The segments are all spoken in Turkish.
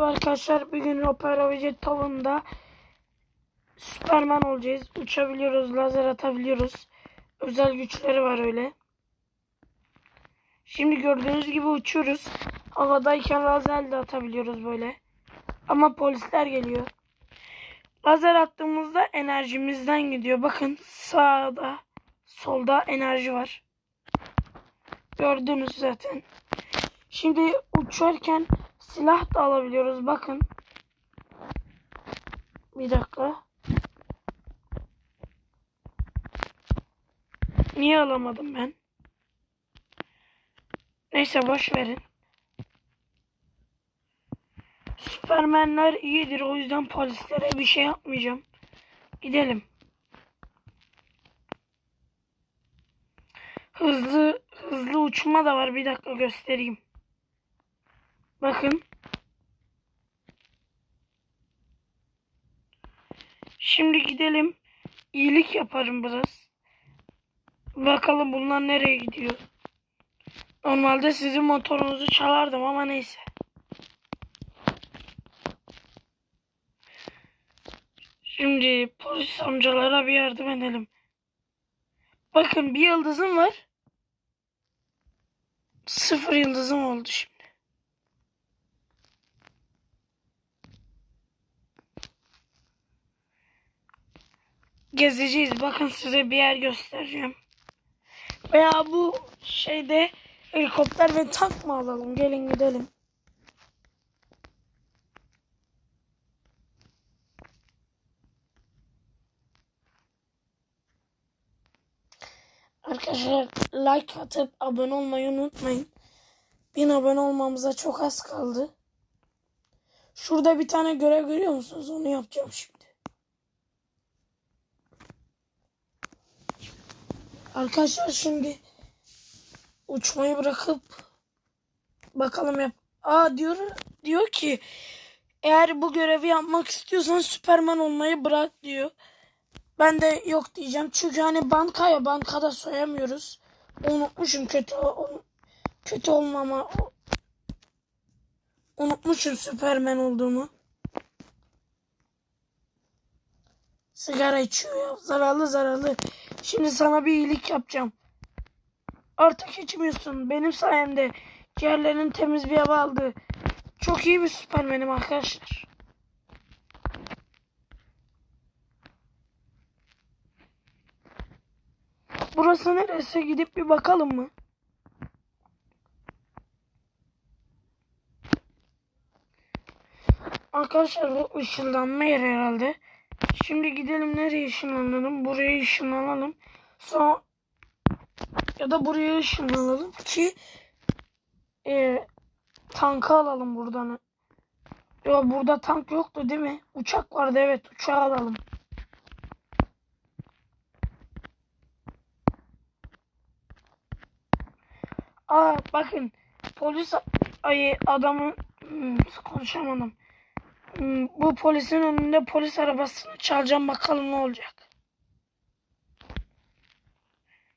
Arkadaşlar bugün Opera Widget Town'da Superman olacağız. Uçabiliyoruz, lazer atabiliyoruz. Özel güçleri var öyle. Şimdi gördüğünüz gibi uçuyoruz. Havadayken lazer de atabiliyoruz böyle. Ama polisler geliyor. Lazer attığımızda enerjimizden gidiyor. Bakın sağda, solda enerji var. Gördünüz zaten. Şimdi uçarken silah da alabiliyoruz. Bakın. Bir dakika. Niye alamadım ben? Neyse boş verin. Süpermenler iyidir. O yüzden polislere bir şey yapmayacağım. Gidelim. Hızlı hızlı uçma da var. Bir dakika göstereyim. Bakın. Şimdi gidelim. İyilik yaparım biraz. Bakalım bunlar nereye gidiyor. Normalde sizin motorunuzu çalardım ama neyse. Şimdi polis amcalara bir yardım edelim. Bakın bir yıldızım var. Sıfır yıldızım oldu şimdi. Gezeceğiz. Bakın size bir yer göstereceğim. Veya bu şeyde helikopter ve tank mı alalım? Gelin gidelim. Arkadaşlar like atıp abone olmayı unutmayın. Bin abone olmamıza çok az kaldı. Şurada bir tane görev görüyor musunuz? Onu yapacağım şimdi. Arkadaşlar şimdi uçmayı bırakıp bakalım yap. Aa diyor diyor ki eğer bu görevi yapmak istiyorsan Süperman olmayı bırak diyor. Ben de yok diyeceğim. Çünkü hani bankaya bankada soyamıyoruz. Unutmuşum kötü kötü olmama. Unutmuşum Süpermen olduğumu. Sigara içiyor ya. Zararlı zararlı. Şimdi sana bir iyilik yapacağım. Artık içmiyorsun. Benim sayemde ciğerlerin temiz bir hava aldı. Çok iyi bir süpermenim arkadaşlar. Burası neresi? Gidip bir bakalım mı? Arkadaşlar bu ışınlanma yeri herhalde. Şimdi gidelim nereye ışınlanalım? Buraya ışınlanalım. Sonra ya da buraya ışınlanalım ki e, tankı alalım buradan. Yok burada tank yoktu değil mi? Uçak vardı evet uçağı alalım. Aa bakın polis ay adamı hmm, konuşamadım. Hmm, bu polisin önünde polis arabasını çalacağım bakalım ne olacak.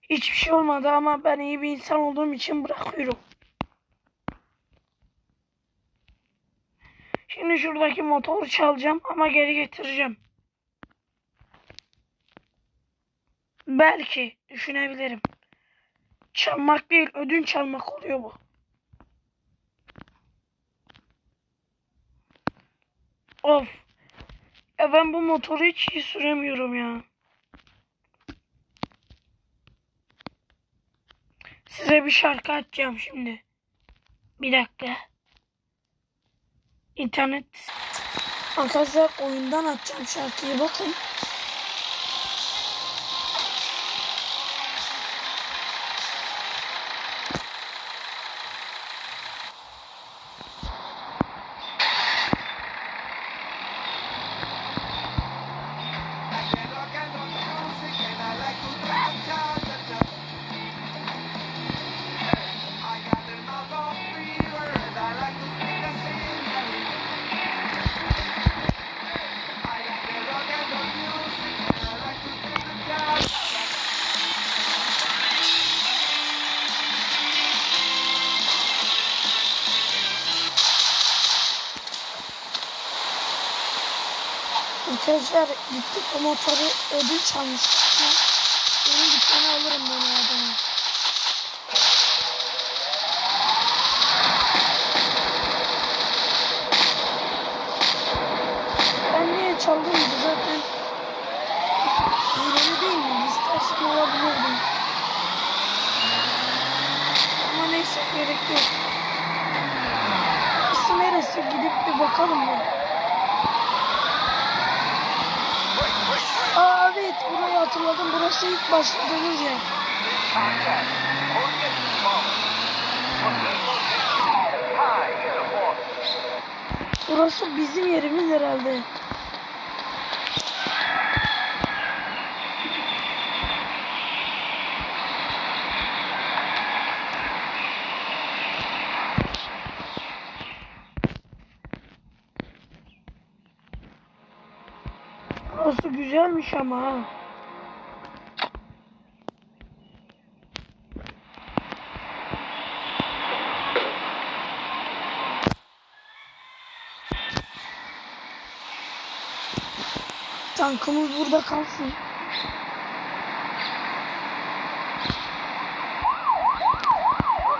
Hiçbir şey olmadı ama ben iyi bir insan olduğum için bırakıyorum. Şimdi şuradaki motoru çalacağım ama geri getireceğim. Belki düşünebilirim. Çalmak değil, ödünç almak oluyor bu. Of. Ya ben bu motoru hiç iyi süremiyorum ya. Size bir şarkı açacağım şimdi. Bir dakika. İnternet. Arkadaşlar oyundan açacağım şarkıyı bakın. Arkadaşlar gittik o motoru ödünç almıştık benim bir tane alırım ben o adamı. Ben niye çaldım ki zaten hileli değil mi? İstersen alabilirdim. Ama neyse gerek yok. Burası neresi? Gidip bir bakalım mı? Aa evet burayı hatırladım. Burası ilk başladığımız yer. Burası bizim yerimiz herhalde. Burası ha. Tankımız burada kalsın.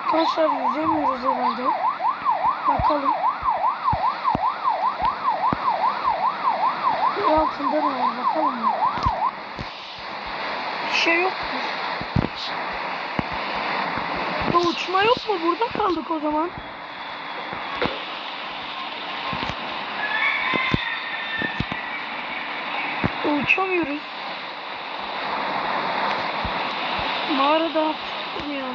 Arkadaşlar yüzemiyoruz herhalde. Bakalım. Altında ne var bakalım mı? Bir şey yok mu? Burada uçma yok mu? Burada kaldık o zaman. Uçamıyoruz. Mağarada ya.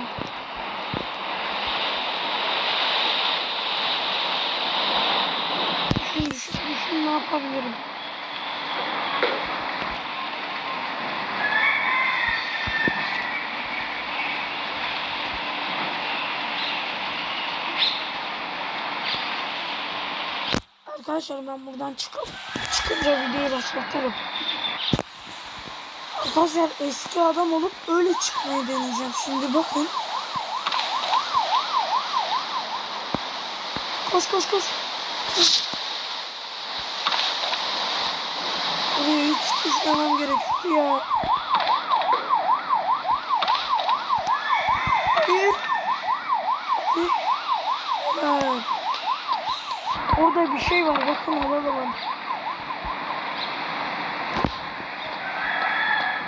Düşün düşün düşün ne yapabilirim? Arkadaşlar ben buradan çıkıp çıkınca videoyu başlatırım. Arkadaşlar eski adam olup öyle çıkmayı deneyeceğim. Şimdi bakın. Koş koş koş. Buraya hiç düşmemem gerekti ya. Hayır. Hadi. Helal. Orada bir şey var. Bakın alalım.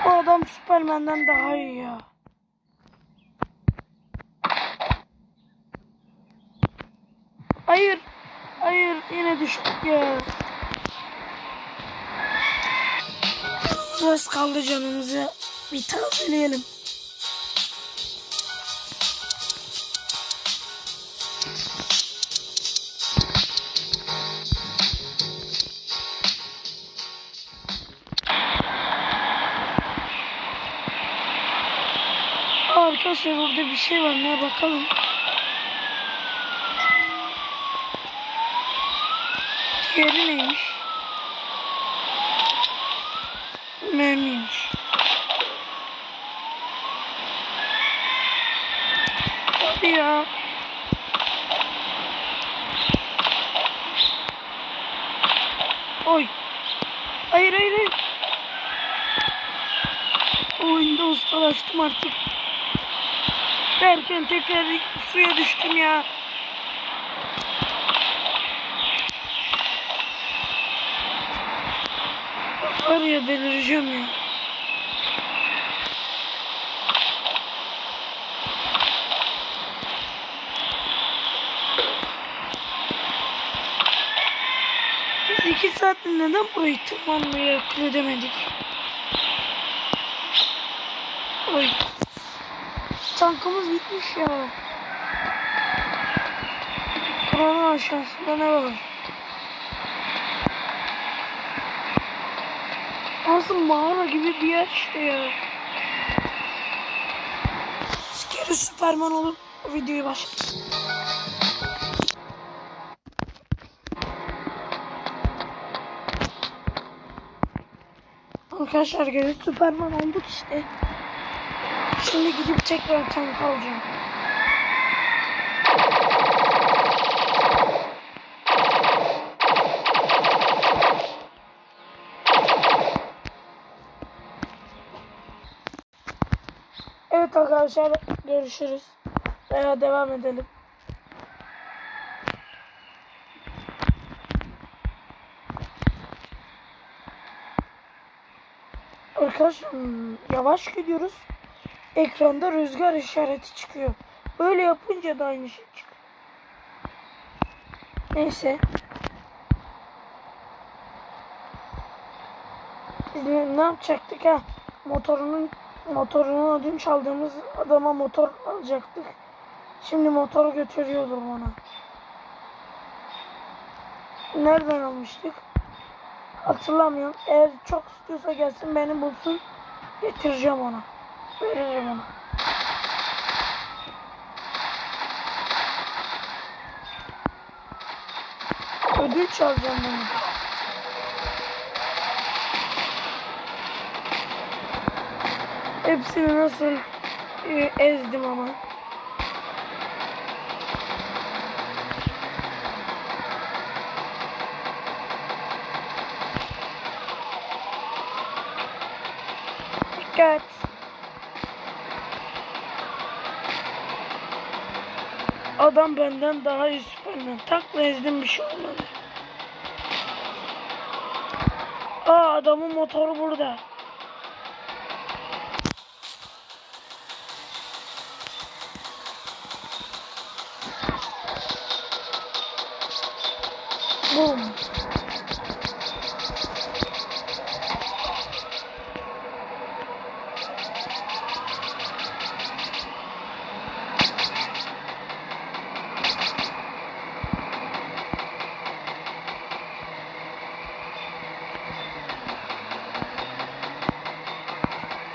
Bu adam Superman'den daha iyi ya. Hayır. Hayır. Yine düştük ya. Biraz kaldı canımızı. Bir tazeleyelim. Aa, Arkadaşlar orada bir şey var. Ne bakalım. Diğeri neymiş? Mermiymiş. Hadi ya. Oy. Hayır hayır hayır. Oyunda ustalaştım artık. Derken tekrar suya düştüm ya. Var ya delireceğim ya. Biz iki saat neden burayı tırmanmayı akıl edemedik? Oy. Tankımız gitmiş ya. Buranın aşağısında ne var? Nasıl mağara gibi bir yer işte ya. Sikeri Süperman olup videoyu başlasın. Arkadaşlar geri Süperman olduk işte. Şimdi gidip tekrar tank alacağım. Evet arkadaşlar görüşürüz. Veya devam edelim. Arkadaşlar yavaş gidiyoruz. Ekranda rüzgar işareti çıkıyor. Böyle yapınca da aynı şey çıkıyor. Neyse. Biz ne, ne yapacaktık ha? Motorunun motorunu ödünç aldığımız adama motor alacaktık. Şimdi motoru götürüyordur bana. Nereden almıştık? Hatırlamıyorum. Eğer çok istiyorsa gelsin beni bulsun. Getireceğim ona. Veririm ona. Ödünç alacağım ben. de. Hepsini nasıl e, ezdim ama. Dikkat. Adam benden daha iyi Süpermen. Takla ezdim bir şey olmadı. Aa adamın motoru burada. Boom.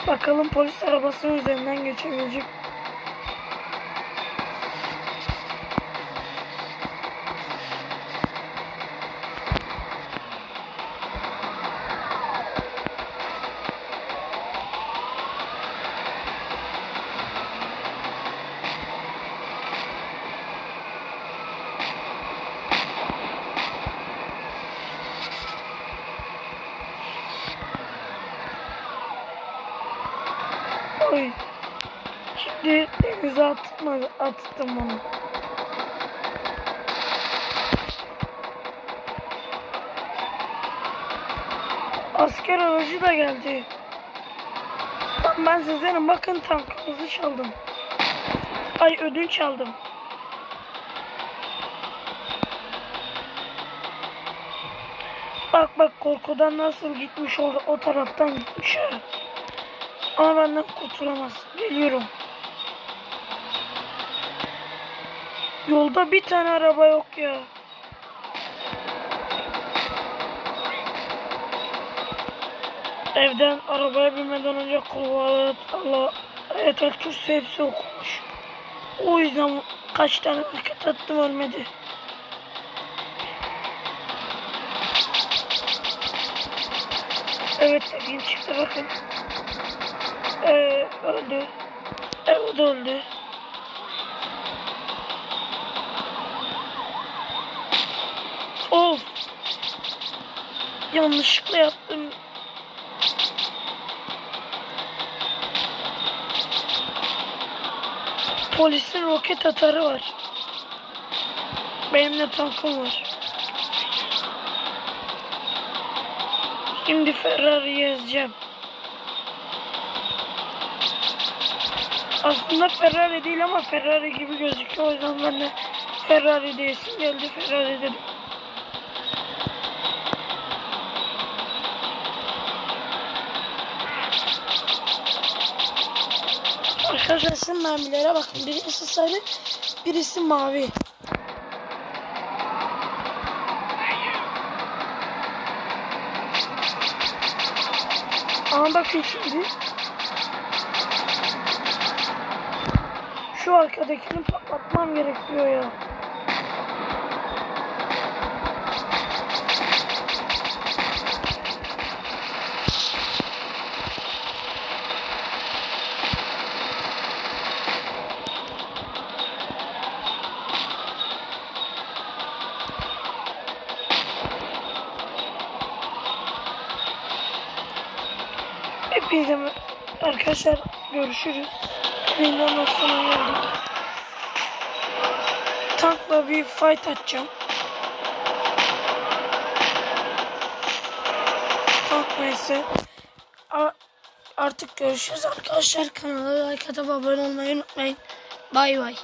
Bakalım polis arabasının üzerinden geçebilecek. Oy. Şimdi denize atma, attım onu. Asker aracı da geldi. Lan ben sizlerin bakın tankımızı çaldım. Ay ödünç aldım. Bak bak korkudan nasıl gitmiş o, o taraftan gitmiş ha. Ama benden kurtulamaz. Geliyorum. Yolda bir tane araba yok ya. Evden arabaya binmeden önce kulvalet Allah Ayatel Kürsü hepsi okumuş. O yüzden kaç tane hareket attım ölmedi. Evet dediğim çıktı bakın. Ee, öldü. Ee, o da öldü. Of. Yanlışlıkla yaptım. Polisin roket atarı var. Benim de tankım var. Şimdi Ferrari'yi ezeceğim. Aslında Ferrari değil ama Ferrari gibi gözüküyor. O yüzden ben de Ferrari diyesim geldi. Ferrari dedim. Arkadaşlar şu mermilere bakın. Birisi sarı, birisi mavi. Ama bakın şimdi. Şu arkadakini patlatmam gerekiyor ya. Hepinize arkadaşlar görüşürüz. Oyundan sonra geldik. Tankla bir fight atacağım. Tank neyse. Artık görüşürüz arkadaşlar. Kanala like atıp abone olmayı unutmayın. Bay bay.